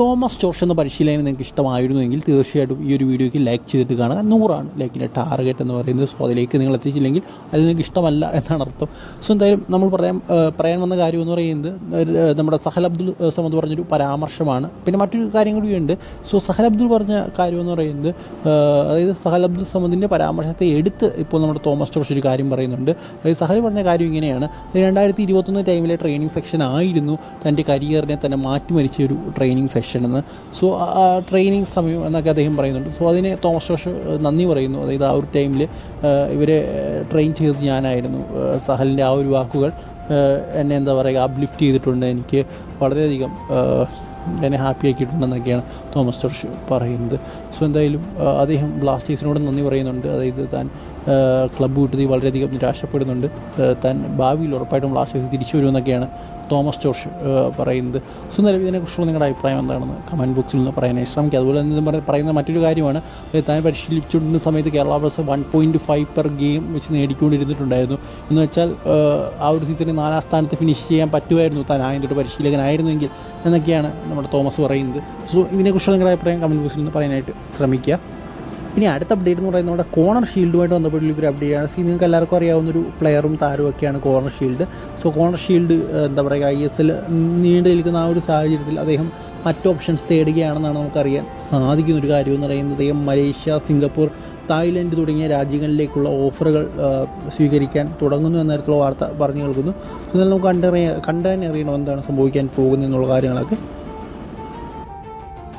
Thomas George എന്ന പരിശീലനം നിങ്ങൾക്ക് ഇഷ്ടമായിരുന്നുവെങ്കിൽ തീർച്ചയായിട്ടും ഈ ഒരു വീഡിയോയ്ക്ക് ലൈക്ക് ചെയ്തിട്ട് കാണുക. നൂറാണ് ലൈക്കിന്റെ ടാർഗറ്റ് എന്ന് പറയുന്നത്. സോ അതിലേക്ക് നിങ്ങൾ എത്തിച്ചില്ലെങ്കിൽ അത് നിങ്ങൾക്ക് ഇഷ്ടമല്ല എന്നാണ് അർത്ഥം. സോ എന്തായാലും നമ്മൾ പറയാൻ പറയാൻ വന്ന കാര്യം എന്ന് പറയുന്നത് നമ്മുടെ സഹൽ അബ്ദുൽ സമദ് പറഞ്ഞൊരു പരാമർശമാണ്. പിന്നെ മറ്റൊരു കാര്യം കൂടിയുണ്ട് സോ സഹൽ അബ്ദുൽ പറഞ്ഞ കാര്യം എന്ന് പറയുന്നത് അതായത് സഹൽ അബ്ദുൽ സമദിന്റെ പരാമർശത്തെ എടുത്ത് ഇപ്പോൾ നമ്മുടെ തോമസ് ജോർജ് ഒരു കാര്യം പറയുന്നുണ്ട്. അതായത് സഹൽ പറഞ്ഞ കാര്യം ഇങ്ങനെയാണ്. രണ്ടായിരത്തി ഇരുപത്തൊന്ന് ടൈമിലെ ട്രെയിനിങ് സെക്ഷൻ ആയിരുന്നു. തന്റെ കരിയറിനെ തന്നെ മാറ്റിമരിച്ച ഒരു ട്രെയിനിങ് സെഷൻ എന്ന്. സോ ആ ട്രെയിനിങ് സമയം എന്നൊക്കെ അദ്ദേഹം പറയുന്നുണ്ട്. സോ അതിനെ തോമസ് ജോഷ് നന്ദി പറയുന്നു. അതായത് ആ ഒരു ടൈമിൽ ഇവരെ ട്രെയിൻ ചെയ്തത് ഞാനായിരുന്നു. സഹലിന്റെ ആ ഒരു വാക്കുകൾ എന്നെ എന്താ പറയുക അപ്ലിഫ്റ്റ് ചെയ്തിട്ടുണ്ട്. എനിക്ക് വളരെയധികം എന്നെ ഹാപ്പി ആക്കിയിട്ടുണ്ടെന്നൊക്കെയാണ് തോമസ് ജോർജ് പറയുന്നത്. സോ എന്തായാലും അദ്ദേഹം ബ്ലാസ്റ്റേഴ്സിനോട് നന്ദി പറയുന്നുണ്ട്. അതായത് താൻ ക്ലബ്ബ് വിട്ടതിൽ വളരെയധികം നിരാശപ്പെടുന്നുണ്ട്. താൻ ഭാവിയിൽ ഉറപ്പായിട്ടും ബ്ലാസ്റ്റേഴ്സ് തിരിച്ചു വരുമെന്നൊക്കെയാണ് തോമസ് ജോർജ് പറയുന്നത്. സോ എന്തായാലും ഇതിനെക്കുറിച്ചുള്ള നിങ്ങളുടെ അഭിപ്രായം എന്താണെന്ന് കമന്റ് ബോക്സിൽ നിന്ന് പറയാനായി ശ്രമിക്കുക അതുപോലെ തന്നെ പറയുന്ന മറ്റൊരു കാര്യമാണ് താൻ പരിശീലിച്ചുകൊണ്ടിരുന്ന സമയത്ത് Kerala Blasters one point five per game വെച്ച് നേടിക്കൊണ്ടിരുന്നിട്ടുണ്ടായിരുന്നു. എന്ന് വെച്ചാൽ ആ, ഒരു സീസണിൽ നാലാം സ്ഥാനത്ത് ഫിനിഷ് ചെയ്യാൻ പറ്റുമായിരുന്നു. താൻ ആദ്യം തൊട്ട് പരിശീലകനായിരുന്നെങ്കിൽ എന്നൊക്കെയാണ് നമ്മുടെ തോമസ് പറയുന്നത്. സോ ഇതിനെക്കുറിച്ചുള്ള നിങ്ങളുടെ അഭിപ്രായം കമന്റ് ബോക്സിൽ നിന്ന് പറയാനായിട്ട് ശ്രമിക്കുക. ഇനി അടുത്ത അപ്ഡേറ്റ് എന്ന് പറയുന്നത് നമ്മുടെ കോർണർ ഷീൽഡുമായിട്ട് ബന്ധപ്പെട്ടുള്ള ഒരു അപ്ഡേറ്റ് ആണ്. സി നിങ്ങൾക്ക് എല്ലാവർക്കും അറിയാവുന്ന ഒരു പ്ലെയറും താരവും ഒക്കെയാണ് Connor Shield so Connor Shield എന്താ പറയുക ഐ എസ് എൽ നീണ്ടു നിൽക്കുന്ന ആ ഒരു സാഹചര്യത്തിൽ അദ്ദേഹം മറ്റ് ഓപ്ഷൻസ് തേടുകയാണെന്നാണ് നമുക്കറിയാൻ സാധിക്കുന്ന ഒരു കാര്യം എന്ന് പറയുന്നത്. അദ്ദേഹം മലേഷ്യ സിംഗപ്പൂർ തായ്ലൻഡ് തുടങ്ങിയ രാജ്യങ്ങളിലേക്കുള്ള ഓഫറുകൾ സ്വീകരിക്കാൻ തുടങ്ങുന്നു എന്ന തരത്തിലുള്ള വാർത്ത പറഞ്ഞു കേൾക്കുന്നു. എന്നാൽ നമുക്ക് കണ്ടറിയ കണ്ടറിയണം എന്താണ് സംഭവിക്കാൻ പോകുന്നത് എന്നുള്ള കാര്യങ്ങളൊക്കെ.